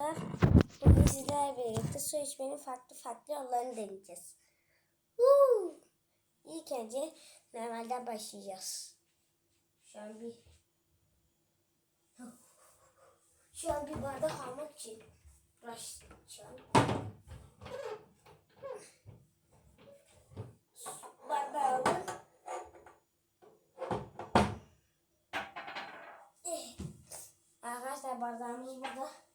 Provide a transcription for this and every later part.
Bugün sizlerle birlikte su içmenin farklı farklı yollarını deneyeceğiz. Woo! İlk önce normalden başlayacağız. Şu an bir şu an bir bardak almak için başlayacağım. Bardağı aldım. Eh. Arkadaşlar bardağımız burada.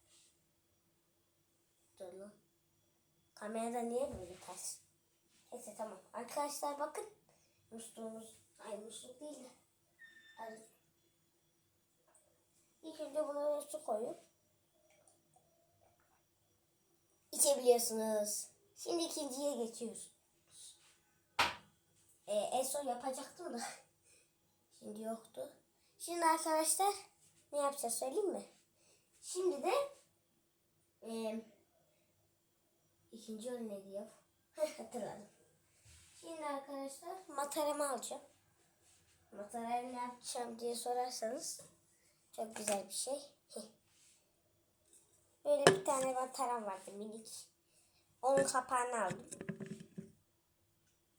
Kamerada niye böyle ters? Neyse tamam. Arkadaşlar bakın. Musluğumuz. Ay musluk değil de. İlk önce buna su koyup içebiliyorsunuz. Şimdi ikinciye geçiyoruz. Ee, en son yapacaktım da. Şimdi yoktu. Şimdi arkadaşlar ne yapacağız söyleyeyim mi? Şimdi de İkinci ne diyor? Hatırladım. Şimdi arkadaşlar mataramı alacağım. Matarayı ne yapacağım diye sorarsanız çok güzel bir şey. Böyle bir tane mataram vardı minik. Onun kapağını aldım.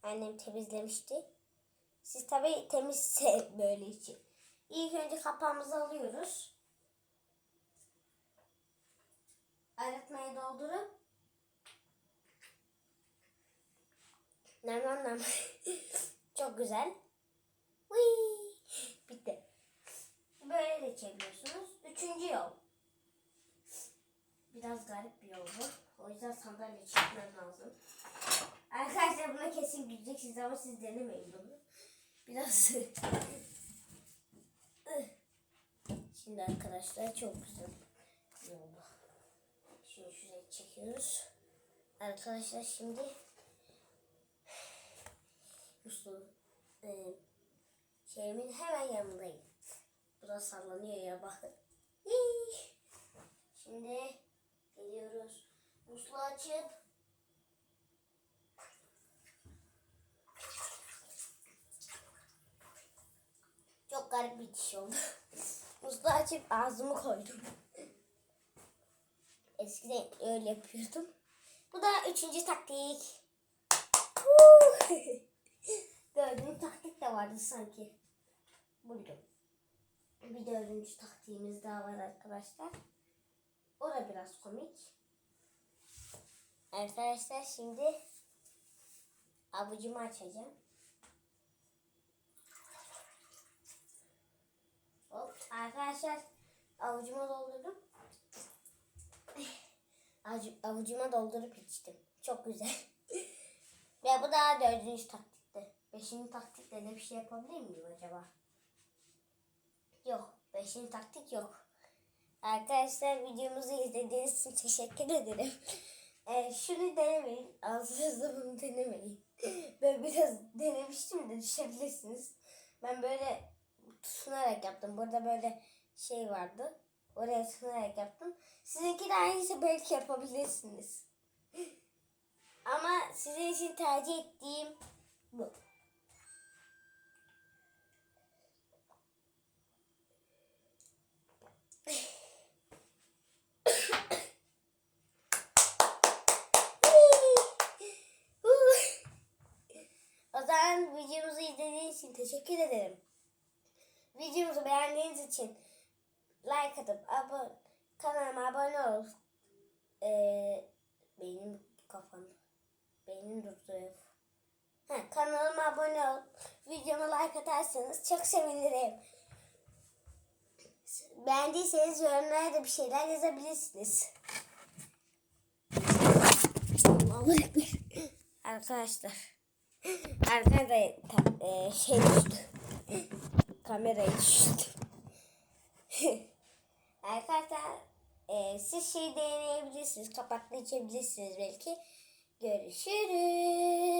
Annem temizlemişti. Siz tabii temizse böyle için. İlk önce kapağımızı alıyoruz. Arıtmayı doldurup Nem nem. Çok güzel. Whee! Bitti. Böyle de çeviriyorsunuz. Üçüncü yol. Biraz garip bir yol bu. O yüzden sandalye çekmem lazım. Arkadaşlar buna kesin güleceksiniz ama siz denemeyin bunu. Biraz... Şimdi arkadaşlar çok güzel oldu. Şimdi şuraya çekiyoruz. Arkadaşlar şimdi musluğun e, şeyimin hemen yanındayım. Bu da sallanıyor ya bakın. Şimdi geliyoruz. Musluğu açıp çok garip bir diş oldu. Musluğu açıp ağzımı koydum. Eskiden öyle yapıyordum. Bu da üçüncü taktik. Taktik vardı sanki. Buydu. Bir dördüncü taktiğimiz daha var arkadaşlar. O da biraz komik. Arkadaşlar şimdi avucumu açacağım. Hop arkadaşlar avucuma doldurdum. Avucu- Avucuma doldurup içtim. Çok güzel. Ve bu da dördüncü taktikte. Beşinci taktikte de bir şey yapabilir miyim acaba? Yok. Beşinci taktik yok. Arkadaşlar videomuzu izlediğiniz için teşekkür ederim. Ee, şunu denemeyin. Ağzınızda bunu denemeyin. Ben biraz denemiştim de düşebilirsiniz. Ben böyle tutunarak yaptım. Burada böyle şey vardı. Oraya tutunarak yaptım. Sizinki de aynısı belki yapabilirsiniz. Ama sizin için tercih ettiğim bu. O zaman videomuzu izlediğiniz için teşekkür ederim. Videomuzu beğendiğiniz için like atıp abone, kanalıma abone ol. Ee, benim kafam. Beynim durdu. Ha, kanalıma abone ol. Videoma like atarsanız çok sevinirim. Beğendiyseniz yorumlara da bir şeyler yazabilirsiniz. Arkadaşlar. Arkada e, şey düştü. Kamerayı düştü. Arkadaşlar e, siz şey deneyebilirsiniz. Kapaklı içebilirsiniz belki. Görüşürüz.